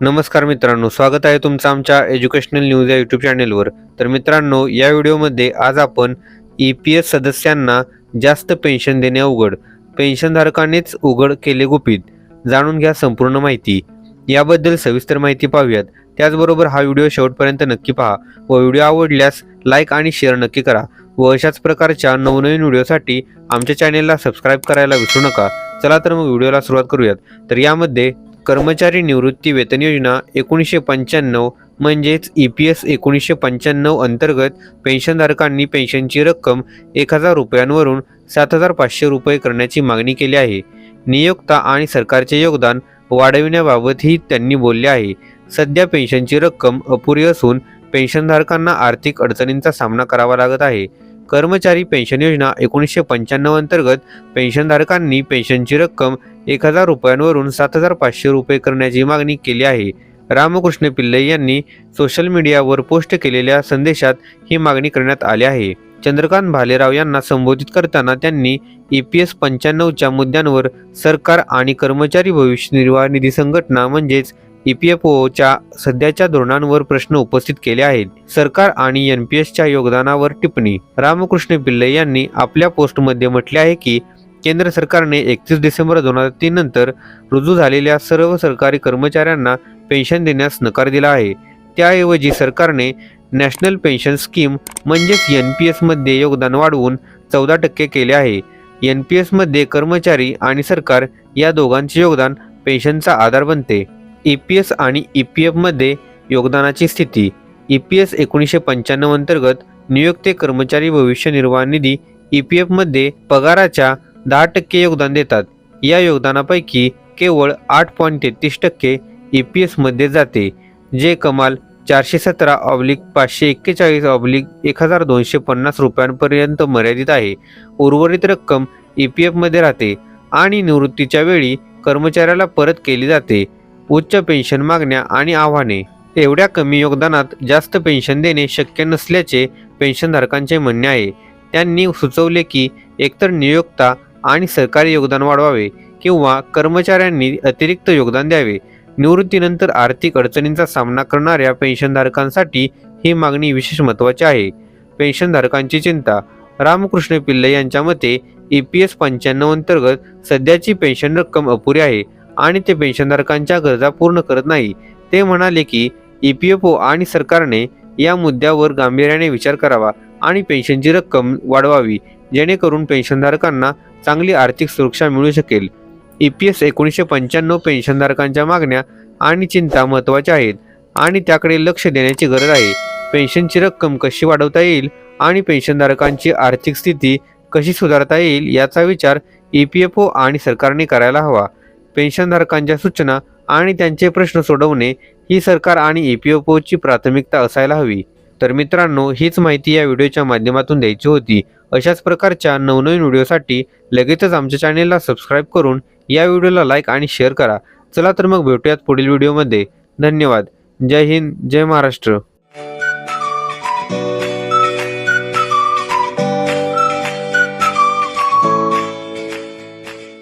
नमस्कार मित्रांनो स्वागत आहे तुमचं आमच्या एज्युकेशनल न्यूज या यूट्यूब चॅनेलवर तर मित्रांनो या व्हिडिओमध्ये आज आपण ई पी एस सदस्यांना जास्त पेन्शन देणे अवघड पेन्शनधारकानेच उघड केले गुपित. जाणून घ्या संपूर्ण माहिती. याबद्दल सविस्तर माहिती पाहूयात. त्याचबरोबर हा व्हिडिओ शेवटपर्यंत नक्की पहा व व्हिडिओ आवडल्यास लाईक आणि शेअर नक्की करा व अशाच प्रकारच्या नवनवीन व्हिडिओसाठी आमच्या चॅनेलला सबस्क्राईब करायला विसरू नका. चला तर मग व्हिडिओला सुरुवात करूयात. तर यामध्ये कर्मचारी निवृत्ती वेतन योजना एकोणीसशे पंच्याण्णव म्हणजेच ई पी एस एकोणीसशे पंच्याण्णव अंतर्गत पेन्शनधारकांनी पेन्शनची रक्कम एक हजार रुपयांवरून सात हजार पाचशे रुपये करण्याची मागणी केली आहे. नियोक्ता आणि सरकारचे योगदान वाढविण्याबाबतही त्यांनी बोलले आहे. सध्या पेन्शनची रक्कम अपुरी असून पेन्शनधारकांना आर्थिक अडचणींचा सामना करावा लागत आहे. कर्मचारी पेन्शन योजना एकोणीसशे पंच्याण्णव अंतर्गत पेन्शनधारकांनी पेन्शनची रक्कम एक हजार रुपयांवरून सात हजार पाचशे रुपये करण्याची मागणी केली आहे. रामकृष्ण पिल्लई यांनी सोशल मीडियावर पोस्ट केलेल्या संदेशात ही मागणी करण्यात आली आहे. चंद्रकांत भालेराव यांना संबोधित करताना त्यांनी ई पी एस पंच्याण्णवच्या मुद्द्यांवर सरकार आणि कर्मचारी भविष्य निर्वाह निधी संघटना म्हणजेच ई पी एफ ओच्या सध्याच्या धोरणांवर प्रश्न उपस्थित केले आहेत. सरकार आणि एन पी एसच्या योगदानावर टिप्पणी. रामकृष्ण पिल्ले यांनी आपल्या पोस्टमध्ये म्हटले आहे की केंद्र सरकारने एकतीस डिसेंबर दोन हजार तीन नंतर रुजू झालेल्या सर्व सरकारी कर्मचाऱ्यांना पेन्शन देण्यास नकार दिला आहे. त्याऐवजी सरकारने नॅशनल पेन्शन स्कीम म्हणजेच एन पी एसमध्ये योगदान वाढवून चौदा टक्के केले आहे. एन पी एसमध्ये कर्मचारी आणि सरकार या दोघांचे योगदान पेन्शनचा आधार बनते. ई पी एस आणि ई पी एफमध्ये योगदानाची स्थिती. ई पी एस एकोणीसशे पंच्याण्णव अंतर्गत नियुक्ते कर्मचारी भविष्य निर्वाह निधी ई पी एफमध्ये पगाराच्या दहा टक्के योगदान देतात. या योगदानापैकी केवळ आठ पॉईंट तेहतीस टक्के ई पी एसमध्ये जाते जे कमाल चारशे सतरा ऑब्लिक पाचशे एक्केचाळीस ऑब्लिक एक हजार दोनशे पन्नास रुपयांपर्यंत मर्यादित आहे. उर्वरित रक्कम ई पी एफमध्ये राहते आणि निवृत्तीच्या वेळी कर्मचाऱ्याला परत केली जाते. उच्च पेन्शन मागण्या आणि आव्हाने. एवढ्या कमी योगदानात जास्त पेन्शन देणे शक्य नसल्याचे पेन्शनधारकांचे म्हणणे आहे. त्यांनी सुचवले की एकतर नियोक्ता आणि सरकारी योगदान वाढवावे किंवा कर्मचाऱ्यांनी अतिरिक्त योगदान द्यावे. निवृत्तीनंतर आर्थिक अडचणींचा सामना करणाऱ्या पेन्शनधारकांसाठी ही मागणी विशेष महत्त्वाची आहे. पेन्शनधारकांची चिंता. रामकृष्ण पिल्ले यांच्या मते ई पी एस पंच्याण्णव अंतर्गत सध्याची पेन्शन रक्कम अपुरी आहे. आणि ते पेन्शनधारकांच्या गरजा पूर्ण करत नाही. ते म्हणाले की ई पी एफ ओ आणि सरकारने या मुद्द्यावर गांभीर्याने विचार करावा आणि पेन्शनची रक्कम वाढवावी जेणेकरून पेन्शनधारकांना चांगली आर्थिक सुरक्षा मिळू शकेल. ई पी एस एकोणीसशे पंच्याण्णव पेन्शनधारकांच्या मागण्या आणि चिंता महत्त्वाच्या आहेत आणि त्याकडे लक्ष देण्याची गरज आहे. पेन्शनची रक्कम कशी वाढवता येईल आणि पेन्शनधारकांची आर्थिक स्थिती कशी सुधारता येईल याचा विचार ई पी एफ ओ आणि सरकारने करायला हवा. पेन्शनधारकांच्या सूचना आणि त्यांचे प्रश्न सोडवणे ही सरकार आणि ई पी एफ ओची प्राथमिकता असायला हवी. तर मित्रांनो हीच माहिती या व्हिडिओच्या माध्यमातून द्यायची होती. अशाच प्रकारच्या नवनवीन व्हिडिओसाठी लगेचच आमच्या चॅनेलला सबस्क्राईब करून या व्हिडिओला लाईक आणि शेअर करा. चला तर मग भेटूयात पुढील व्हिडिओमध्ये. धन्यवाद. जय हिंद जय महाराष्ट्र.